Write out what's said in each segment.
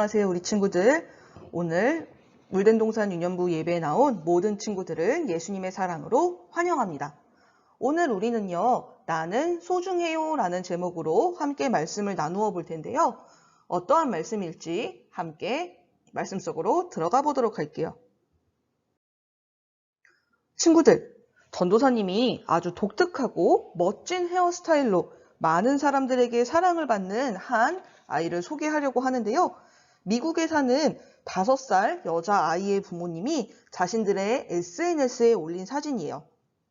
안녕하세요 우리 친구들. 오늘 물된 동산 유년부 예배에 나온 모든 친구들을 예수님의 사랑으로 환영합니다. 오늘 우리는요, 나는 소중해요 라는 제목으로 함께 말씀을 나누어 볼 텐데요. 어떠한 말씀일지 함께 말씀 속으로 들어가 보도록 할게요. 친구들, 전도사님이 아주 독특하고 멋진 헤어스타일로 많은 사람들에게 사랑을 받는 한 아이를 소개하려고 하는데요. 미국에 사는 5살 여자 아이의 부모님이 자신들의 SNS에 올린 사진이에요.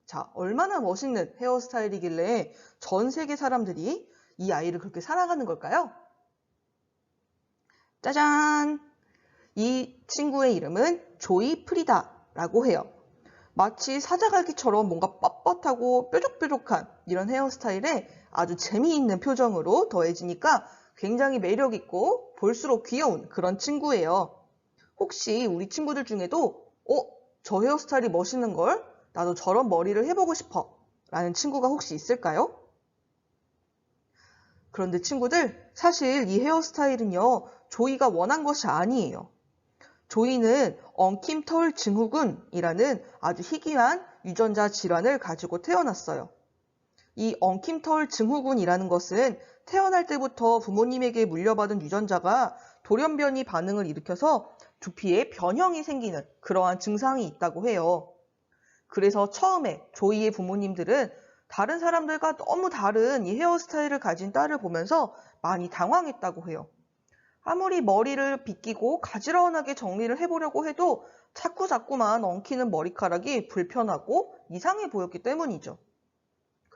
자, 얼마나 멋있는 헤어스타일이길래 전 세계 사람들이 이 아이를 그렇게 사랑하는 걸까요? 짜잔! 이 친구의 이름은 조이 프리다라고 해요. 마치 사자갈기처럼 뭔가 뻣뻣하고 뾰족뾰족한 이런 헤어스타일에 아주 재미있는 표정으로 더해지니까 굉장히 매력있고 볼수록 귀여운 그런 친구예요. 혹시 우리 친구들 중에도 어? 저 헤어스타일이 멋있는 걸? 나도 저런 머리를 해보고 싶어. 라는 친구가 혹시 있을까요? 그런데 친구들, 사실 이 헤어스타일은요, 조이가 원한 것이 아니에요. 조이는 엉킴 털 증후군이라는 아주 희귀한 유전자 질환을 가지고 태어났어요. 이 엉킴털 증후군이라는 것은 태어날 때부터 부모님에게 물려받은 유전자가 돌연변이 반응을 일으켜서 두피에 변형이 생기는 그러한 증상이 있다고 해요. 그래서 처음에 조이의 부모님들은 다른 사람들과 너무 다른 이 헤어스타일을 가진 딸을 보면서 많이 당황했다고 해요. 아무리 머리를 빗기고 가지런하게 정리를 해보려고 해도 자꾸 자꾸만 엉키는 머리카락이 불편하고 이상해 보였기 때문이죠.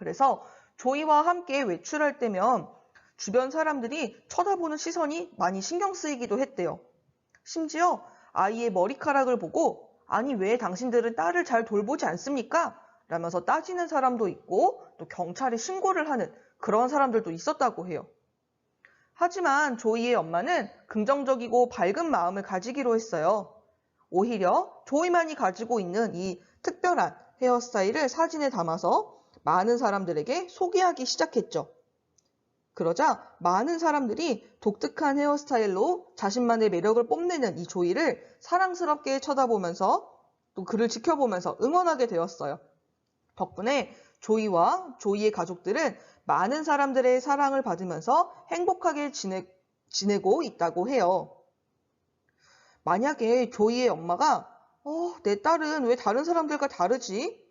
그래서 조이와 함께 외출할 때면 주변 사람들이 쳐다보는 시선이 많이 신경 쓰이기도 했대요. 심지어 아이의 머리카락을 보고 아니 왜 당신들은 딸을 잘 돌보지 않습니까? 라면서 따지는 사람도 있고 또 경찰에 신고를 하는 그런 사람들도 있었다고 해요. 하지만 조이의 엄마는 긍정적이고 밝은 마음을 가지기로 했어요. 오히려 조이만이 가지고 있는 이 특별한 헤어스타일을 사진에 담아서 많은 사람들에게 소개하기 시작했죠. 그러자 많은 사람들이 독특한 헤어스타일로 자신만의 매력을 뽐내는 이 조이를 사랑스럽게 쳐다보면서 또 그를 지켜보면서 응원하게 되었어요. 덕분에 조이와 조이의 가족들은 많은 사람들의 사랑을 받으면서 행복하게 지내, 지내고 있다고 해요. 만약에 조이의 엄마가 어, 내 딸은 왜 다른 사람들과 다르지?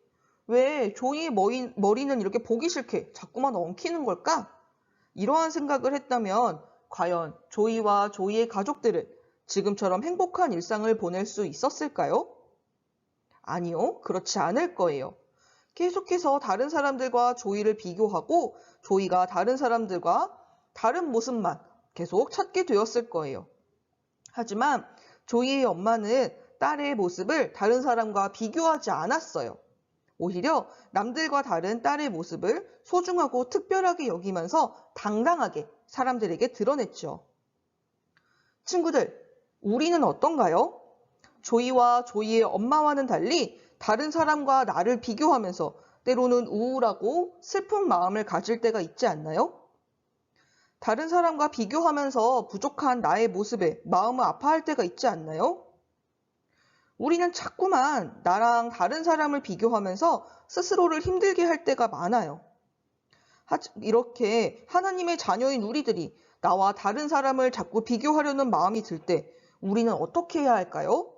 왜 조이의 머리, 머리는 이렇게 보기 싫게 자꾸만 엉키는 걸까? 이러한 생각을 했다면 과연 조이와 조이의 가족들은 지금처럼 행복한 일상을 보낼 수 있었을까요? 아니요, 그렇지 않을 거예요. 계속해서 다른 사람들과 조이를 비교하고 조이가 다른 사람들과 다른 모습만 계속 찾게 되었을 거예요. 하지만 조이의 엄마는 딸의 모습을 다른 사람과 비교하지 않았어요. 오히려 남들과 다른 딸의 모습을 소중하고 특별하게 여기면서 당당하게 사람들에게 드러냈죠. 친구들, 우리는 어떤가요? 조이와 조이의 엄마와는 달리 다른 사람과 나를 비교하면서 때로는 우울하고 슬픈 마음을 가질 때가 있지 않나요? 다른 사람과 비교하면서 부족한 나의 모습에 마음을 아파할 때가 있지 않나요? 우리는 자꾸만 나랑 다른 사람을 비교하면서 스스로를 힘들게 할 때가 많아요. 이렇게 하나님의 자녀인 우리들이 나와 다른 사람을 자꾸 비교하려는 마음이 들 때 우리는 어떻게 해야 할까요?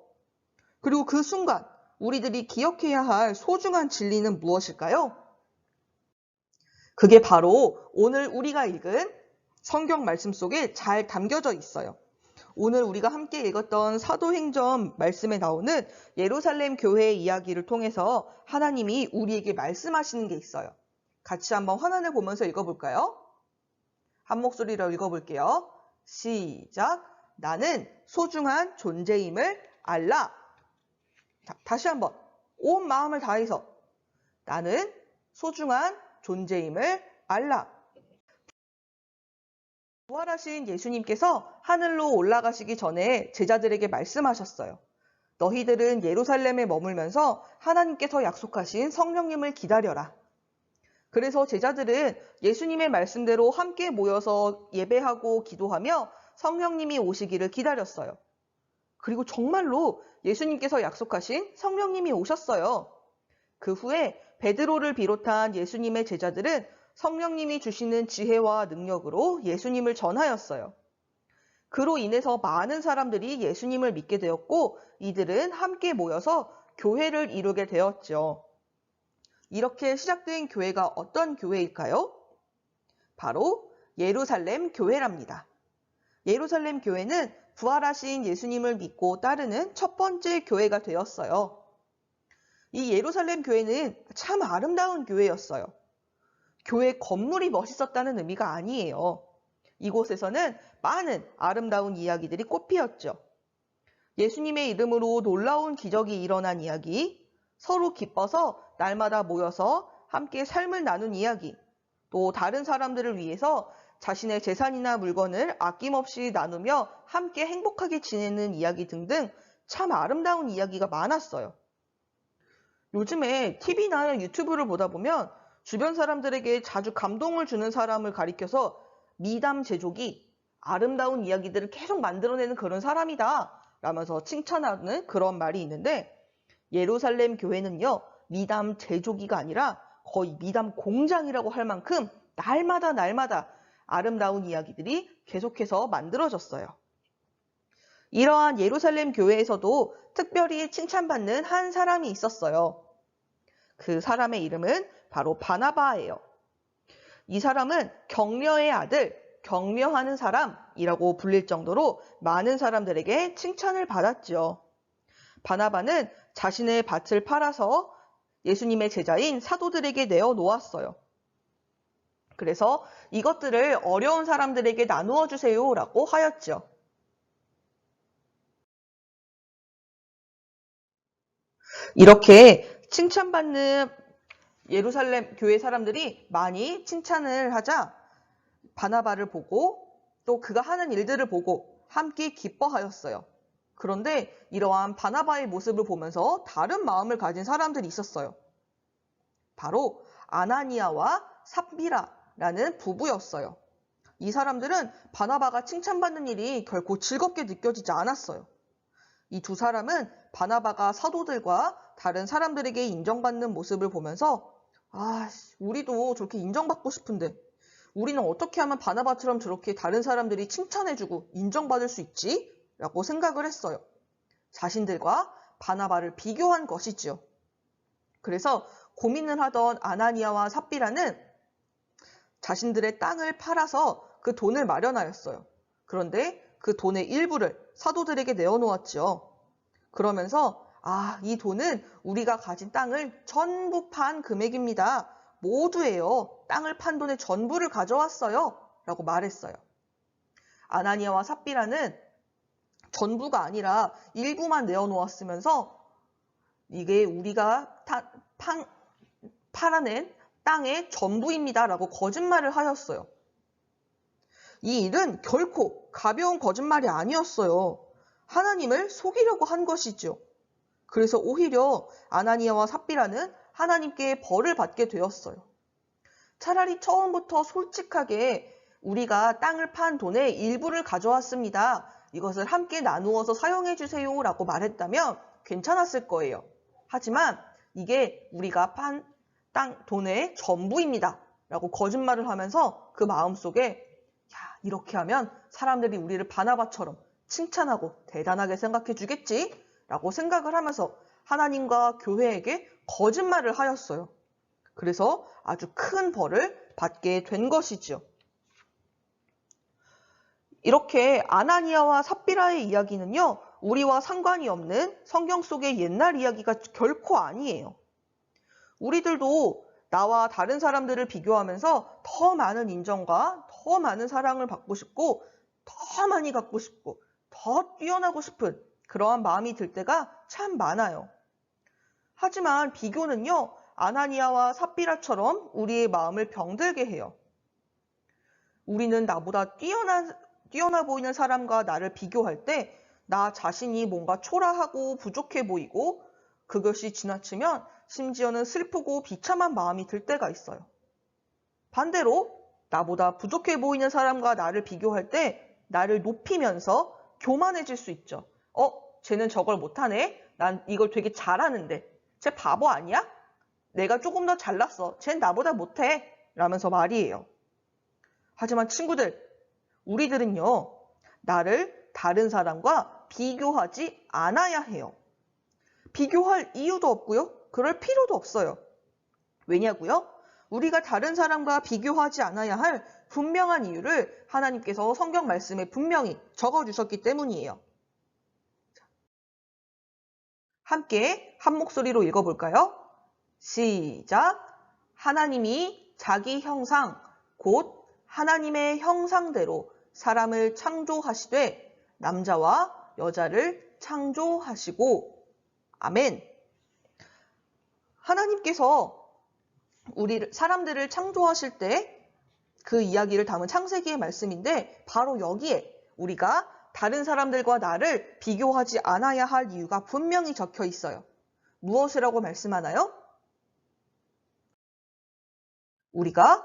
그리고 그 순간 우리들이 기억해야 할 소중한 진리는 무엇일까요? 그게 바로 오늘 우리가 읽은 성경 말씀 속에 잘 담겨져 있어요. 오늘 우리가 함께 읽었던 사도행전 말씀에 나오는 예루살렘 교회의 이야기를 통해서 하나님이 우리에게 말씀하시는 게 있어요. 같이 한번 화면을 보면서 읽어볼까요? 한 목소리로 읽어볼게요. 시작. 나는 소중한 존재임을 알라. 자, 다시 한번 온 마음을 다해서 나는 소중한 존재임을 알라. 부활하신 예수님께서 하늘로 올라가시기 전에 제자들에게 말씀하셨어요. 너희들은 예루살렘에 머물면서 하나님께서 약속하신 성령님을 기다려라. 그래서 제자들은 예수님의 말씀대로 함께 모여서 예배하고 기도하며 성령님이 오시기를 기다렸어요. 그리고 정말로 예수님께서 약속하신 성령님이 오셨어요. 그 후에 베드로를 비롯한 예수님의 제자들은 성령님이 주시는 지혜와 능력으로 예수님을 전하였어요. 그로 인해서 많은 사람들이 예수님을 믿게 되었고 이들은 함께 모여서 교회를 이루게 되었죠. 이렇게 시작된 교회가 어떤 교회일까요? 바로 예루살렘 교회랍니다. 예루살렘 교회는 부활하신 예수님을 믿고 따르는 첫 번째 교회가 되었어요. 이 예루살렘 교회는 참 아름다운 교회였어요. 교회 건물이 멋있었다는 의미가 아니에요. 이곳에서는 많은 아름다운 이야기들이 꽃피었죠. 예수님의 이름으로 놀라운 기적이 일어난 이야기, 서로 기뻐서 날마다 모여서 함께 삶을 나눈 이야기, 또 다른 사람들을 위해서 자신의 재산이나 물건을 아낌없이 나누며 함께 행복하게 지내는 이야기 등등 참 아름다운 이야기가 많았어요. 요즘에 TV나 유튜브를 보다 보면 주변 사람들에게 자주 감동을 주는 사람을 가리켜서 미담 제조기, 아름다운 이야기들을 계속 만들어내는 그런 사람이다. 라면서 칭찬하는 그런 말이 있는데 예루살렘 교회는요, 미담 제조기가 아니라 거의 미담 공장이라고 할 만큼 날마다 날마다 아름다운 이야기들이 계속해서 만들어졌어요. 이러한 예루살렘 교회에서도 특별히 칭찬받는 한 사람이 있었어요. 그 사람의 이름은 바로 바나바예요. 이 사람은 격려의 아들, 격려하는 사람이라고 불릴 정도로 많은 사람들에게 칭찬을 받았죠. 바나바는 자신의 밭을 팔아서 예수님의 제자인 사도들에게 내어 놓았어요. 그래서 이것들을 어려운 사람들에게 나누어 주세요라고 하였죠. 이렇게 칭찬받는 예루살렘 교회 사람들이 많이 칭찬을 하자 바나바를 보고 또 그가 하는 일들을 보고 함께 기뻐하였어요. 그런데 이러한 바나바의 모습을 보면서 다른 마음을 가진 사람들이 있었어요. 바로 아나니아와 삽비라라는 부부였어요. 이 사람들은 바나바가 칭찬받는 일이 결코 즐겁게 느껴지지 않았어요. 이 두 사람은 바나바가 사도들과 다른 사람들에게 인정받는 모습을 보면서 아, 우리도 저렇게 인정받고 싶은데 우리는 어떻게 하면 바나바처럼 저렇게 다른 사람들이 칭찬해주고 인정받을 수 있지? 라고 생각을 했어요. 자신들과 바나바를 비교한 것이지요. 그래서 고민을 하던 아나니아와 삽비라는 자신들의 땅을 팔아서 그 돈을 마련하였어요. 그런데 그 돈의 일부를 사도들에게 내어놓았죠. 그러면서 아, 이 돈은 우리가 가진 땅을 전부 판 금액입니다. 모두예요. 땅을 판 돈의 전부를 가져왔어요. 라고 말했어요. 아나니아와 삽비라는 전부가 아니라 일부만 내어놓았으면서 이게 우리가 타, 판, 팔아낸 땅의 전부입니다. 라고 거짓말을 하였어요. 이 일은 결코 가벼운 거짓말이 아니었어요. 하나님을 속이려고 한 것이죠. 그래서 오히려 아나니아와 삽비라는 하나님께 벌을 받게 되었어요. 차라리 처음부터 솔직하게 우리가 땅을 판 돈의 일부를 가져왔습니다. 이것을 함께 나누어서 사용해 주세요 라고 말했다면 괜찮았을 거예요. 하지만 이게 우리가 판 땅 돈의 전부입니다. 라고 거짓말을 하면서 그 마음속에 야, 이렇게 하면 사람들이 우리를 바나바처럼 칭찬하고 대단하게 생각해 주겠지? 라고 생각을 하면서 하나님과 교회에게 거짓말을 하였어요. 그래서 아주 큰 벌을 받게 된 것이지요. 이렇게 아나니아와 삽비라의 이야기는요, 우리와 상관이 없는 성경 속의 옛날 이야기가 결코 아니에요. 우리들도 나와 다른 사람들을 비교하면서 더 많은 인정과 더 많은 사랑을 받고 싶고, 더 많이 갖고 싶고, 더 뛰어나고 싶은 그러한 마음이 들 때가 참 많아요. 하지만 비교는요, 아나니아와 삽비라처럼 우리의 마음을 병들게 해요. 우리는 나보다 뛰어난, 뛰어나 보이는 사람과 나를 비교할 때 나 자신이 뭔가 초라하고 부족해 보이고 그것이 지나치면 심지어는 슬프고 비참한 마음이 들 때가 있어요. 반대로 나보다 부족해 보이는 사람과 나를 비교할 때 나를 높이면서 교만해질 수 있죠. 어, 쟤는 저걸 못하네? 난 이걸 되게 잘하는데. 쟤 바보 아니야? 내가 조금 더 잘났어. 쟨 나보다 못해. 라면서 말이에요. 하지만 친구들, 우리들은요, 나를 다른 사람과 비교하지 않아야 해요. 비교할 이유도 없고요. 그럴 필요도 없어요. 왜냐고요? 우리가 다른 사람과 비교하지 않아야 할 분명한 이유를 하나님께서 성경 말씀에 분명히 적어 주셨기 때문이에요. 자, 함께 한 목소리로 읽어볼까요? 시작. 하나님이 자기 형상, 곧 하나님의 형상대로 사람을 창조하시되 남자와 여자를 창조하시고 아멘. 하나님께서 우리 사람들을 창조하실 때 그 이야기를 담은 창세기의 말씀인데 바로 여기에 우리가 다른 사람들과 나를 비교하지 않아야 할 이유가 분명히 적혀 있어요. 무엇이라고 말씀하나요? 우리가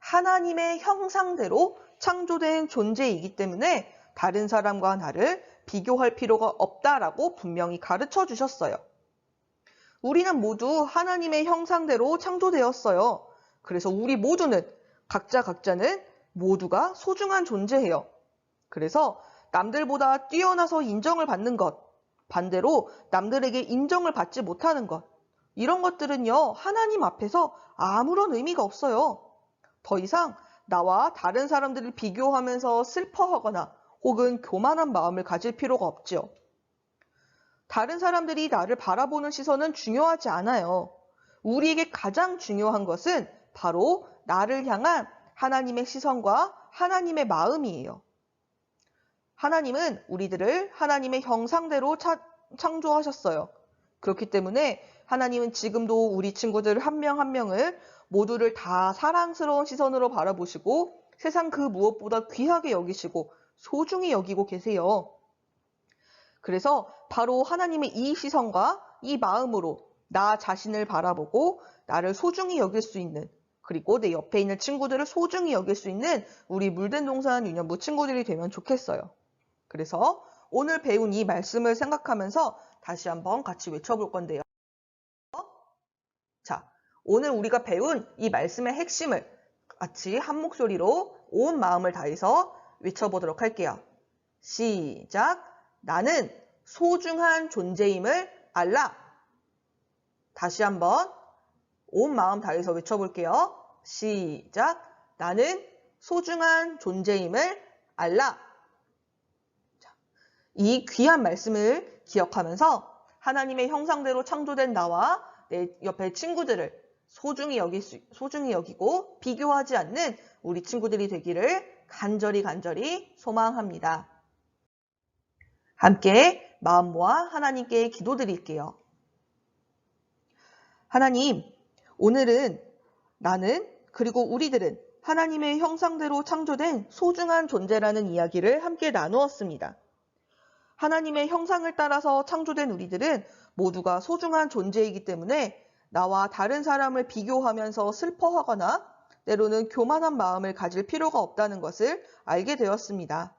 하나님의 형상대로 창조된 존재이기 때문에 다른 사람과 나를 비교할 필요가 없다라고 분명히 가르쳐 주셨어요. 우리는 모두 하나님의 형상대로 창조되었어요. 그래서 우리 모두는 각자 각자는 모두가 소중한 존재예요. 그래서 남들보다 뛰어나서 인정을 받는 것, 반대로 남들에게 인정을 받지 못하는 것, 이런 것들은요, 하나님 앞에서 아무런 의미가 없어요. 더 이상 나와 다른 사람들을 비교하면서 슬퍼하거나 혹은 교만한 마음을 가질 필요가 없지요. 다른 사람들이 나를 바라보는 시선은 중요하지 않아요. 우리에게 가장 중요한 것은 바로 나를 향한 하나님의 시선과 하나님의 마음이에요. 하나님은 우리들을 하나님의 형상대로 차- 창조하셨어요. 그렇기 때문에 하나님은 지금도 우리 친구들 한 명 한 명을 모두를 다 사랑스러운 시선으로 바라보시고 세상 그 무엇보다 귀하게 여기시고 소중히 여기고 계세요. 그래서 바로 하나님의 이 시선과 이 마음으로 나 자신을 바라보고 나를 소중히 여길 수 있는 그리고 내 옆에 있는 친구들을 소중히 여길 수 있는 우리 물된 동산 유년부 친구들이 되면 좋겠어요. 그래서 오늘 배운 이 말씀을 생각하면서 다시 한번 같이 외쳐볼 건데요. 자, 오늘 우리가 배운 이 말씀의 핵심을 같이 한 목소리로 온 마음을 다해서 외쳐보도록 할게요. 시작. 나는 소중한 존재임을 알라. 다시 한번 온 마음 다해서 외쳐볼게요. 시작. 나는 소중한 존재임을 알라. 자, 이 귀한 말씀을 기억하면서 하나님의 형상대로 창조된 나와 내 옆에 친구들을 소중히 여길 수, 소중히 여기고 비교하지 않는 우리 친구들이 되기를 간절히 간절히 소망합니다. 함께 마음 모아 하나님께 기도드릴게요. 하나님, 오늘은 나는 그리고 우리들은 하나님의 형상대로 창조된 소중한 존재라는 이야기를 함께 나누었습니다. 하나님의 형상을 따라서 창조된 우리들은 모두가 소중한 존재이기 때문에 나와 다른 사람을 비교하면서 슬퍼하거나 때로는 교만한 마음을 가질 필요가 없다는 것을 알게 되었습니다.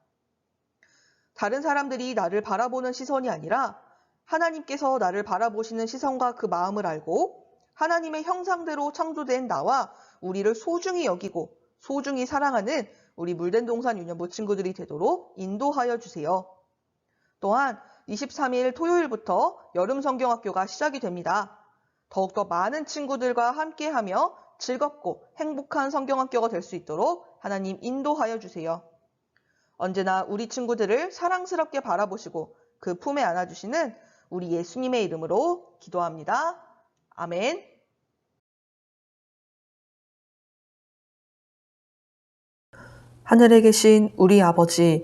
다른 사람들이 나를 바라보는 시선이 아니라 하나님께서 나를 바라보시는 시선과 그 마음을 알고 하나님의 형상대로 창조된 나와 우리를 소중히 여기고 소중히 사랑하는 우리 물된 동산 유년부 친구들이 되도록 인도하여 주세요. 또한 23일 토요일부터 여름 성경학교가 시작이 됩니다. 더욱더 많은 친구들과 함께하며 즐겁고 행복한 성경학교가 될 수 있도록 하나님 인도하여 주세요. 언제나 우리 친구들을 사랑스럽게 바라보시고 그 품에 안아주시는 우리 예수님의 이름으로 기도합니다. 아멘. 하늘에 계신 우리 아버지,